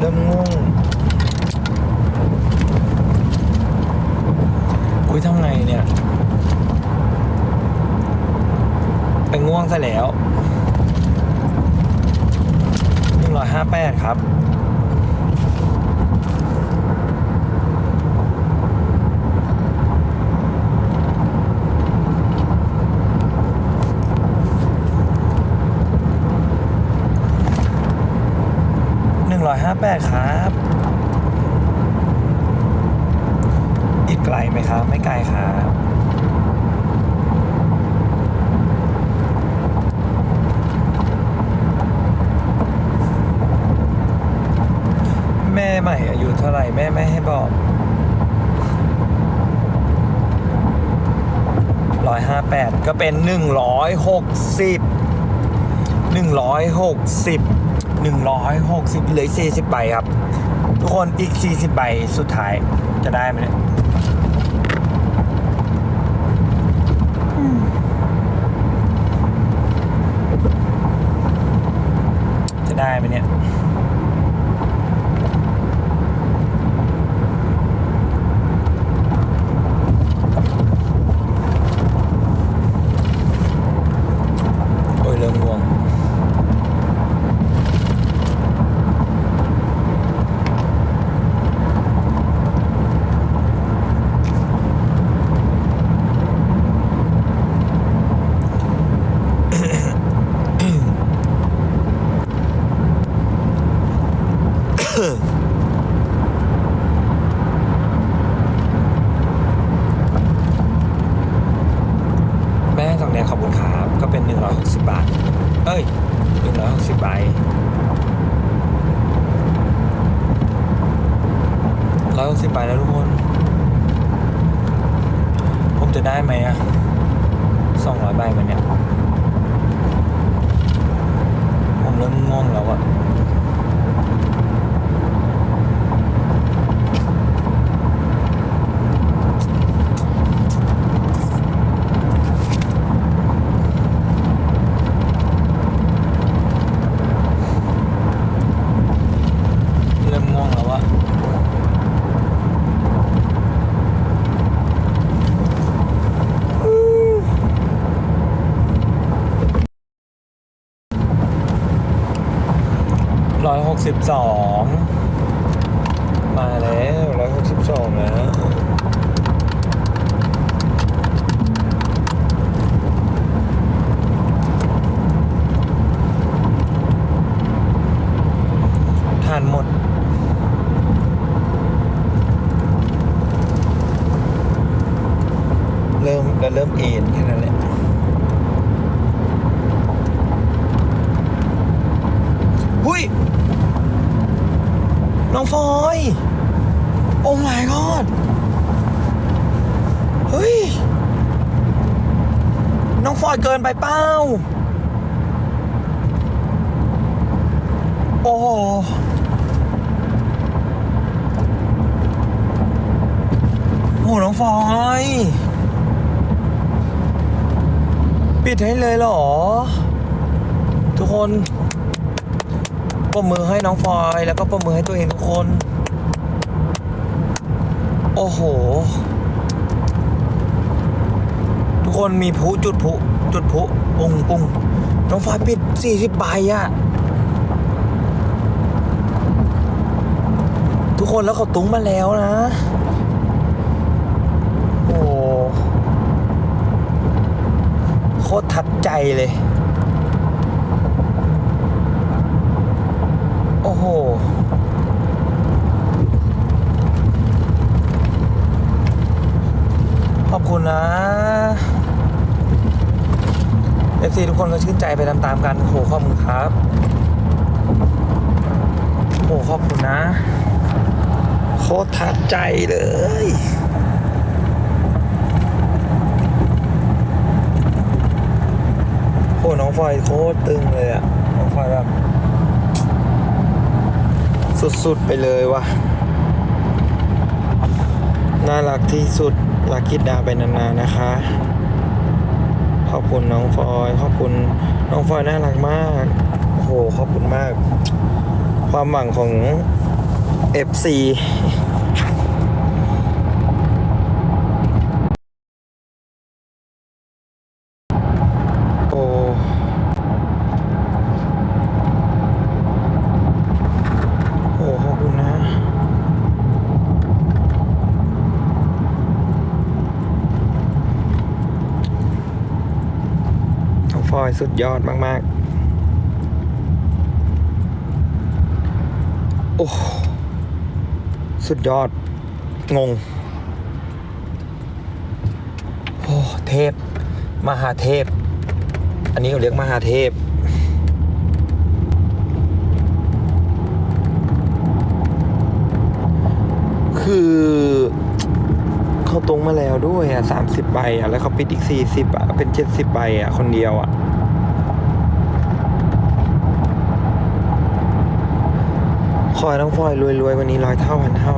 เริ่มง่วงคุยทำไงเนี่ยไปง่วงซะแล้วหนึ่งร้อยห้าแปดครับ หนึ่งร้อยห้าแปดครับ อีกไกลไหมครับ ไม่ไกลครับแม่ใหม่อายุเท่าไหร่แม่ไม่ให้บอกร้อยห้าแปดก็เป็นหนึ่งร้อยหกสิบหนึ่งร้อยหกสิบ หนึ่งร้อยหกสิบเหลือสี่สิบใบครับ ทุกคนอีกสี่สิบใบสุดท้ายจะได้ไหมเนี่ยจะได้ไหมเนี่ย โอ้ยเริ่มง่วง แม่สองเนี่ยขอบคุณครับ ก็เป็น 160 บาท เอ้ย 160ใบร้อยหก สิบใบแล้วทุกคน ผมจะได้ไหมอะสองร้อยใบมันเนี่ย ผมเริ่มง่วงแล้วอะเริ่มง่วงแล้วอะ ร้อยหกสิบสองมาแล้วร้อยหกสิบสองแล้ว ทานหมด เริ่มแล้วเริ่มเอ็นแค่นั้นแหละ หุ้ย น้องฟอย โอ้ my god เฮ้ย น้องฟอยเกินไปเป้า โอ้โหโอ้น้องฟอยปิดให้เลยเหรอ ทุกคนปรบมือให้น้องฟอยแล้วก็ปรบมือให้ตัวเองทุกคน โอ้โห ทุกคนมีพลุจุดพลุจุดพลุปุ้งปุ้งน้องฟอยปิด40ใบอะทุกคนแล้วเขาตุ้งมาแล้วนะโอ้โคตรทัดใจเลย โอ้โห ข อบคุณนะเอฟซีทุกคนก็ชื่นใจไปตามๆกันโหขอบคุณครับ โหขอบคุณนะ โคตรทัดใจเลยโหน้องฟอยโคตรตึงเลยอะน้องฟอยแบบ สุดๆไปเลยว่ะ น่ารักที่สุดรักคิดดาไปนานๆนะคะ ขอบคุณน้องฟอยขอบคุณน้องฟอยน่ารักมากโอ้โหขอบคุณมาก ความหวังของ FC โอ้ โอ้ขอบคุณนะ น้ อยสุดยอดมากๆ โอ้ สุดยอด งง โอ้ เทพ มหาเทพ อันนี้เขาเรียกมหาเทพคือเขาตรงมาแล้วด้วยอะสามสิบใบอะ แล้วเขาปิดอีกสี่สิบอะ เป็นเจ็ดสิบใบอะ คนเดียวอะ ขอให้น้องฟอยรวยๆวันนี้ร้อยเท่าพันเท่า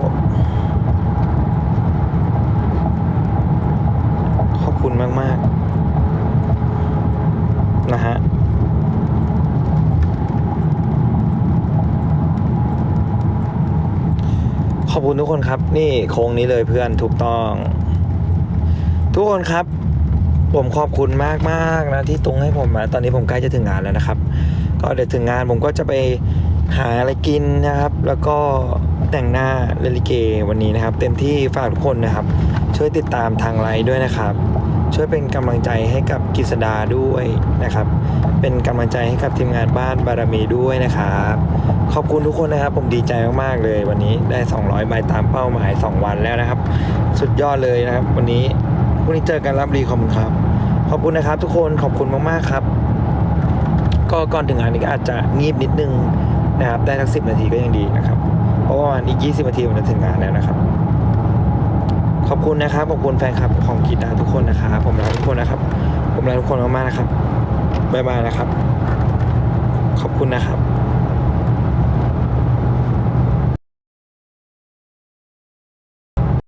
ขอบคุณมากๆ นะฮะขอบคุณทุกคนครับ นี่โค้งนี้เลยเพื่อนถูกต้อง ทุกคนครับ ผมขอบคุณมากมากนะที่ตรงให้ผมมาตอนนี้ผมใกล้จะถึงงานแล้วนะครับ ก็เดี๋ยวถึงงานผมก็จะไป หาอะไรกินนะครับ แล้วก็แต่งหน้าเลลิเกวันนี้นะครับ เต็มที่ฝากทุกคนนะครับ ช่วยติดตามทางไลน์ด้วยนะครับ ช่วยเป็นกำลังใจให้กับกิษดาด้วยนะครับ เป็นกำลังใจให้กับทีมงานบ้านบารมีด้วยนะครับขอบคุณทุกคนนะครับ ผมดีใจมากๆเลยวันนี้ได้ 200 ใบตามเป้าหมาย 2 วันแล้วนะครับ สุดยอดเลยนะครับ วันนี้พรุ่งนี้เจอกันรับรีขอบคุณครับ ขอบคุณนะครับ ทุกคนขอบคุณมากๆครับ ก็ก่อนถึงงานนี้ก็อาจจะงีบนิดนึง นะครับได้สักสิบนาทีก็ยังดีนะครับ เพราะว่าวันอีก20นาทีผมจะถึงงานแล้วนะครับ ขอบคุณนะครับขอบคุณแฟนคลับของกีตาร์ทุกคนนะครับผมรักทุกคนนะครับ ผมรักทุกคนมากๆนะครับบ๊ายบายนะครับ ขอบคุณนะครับ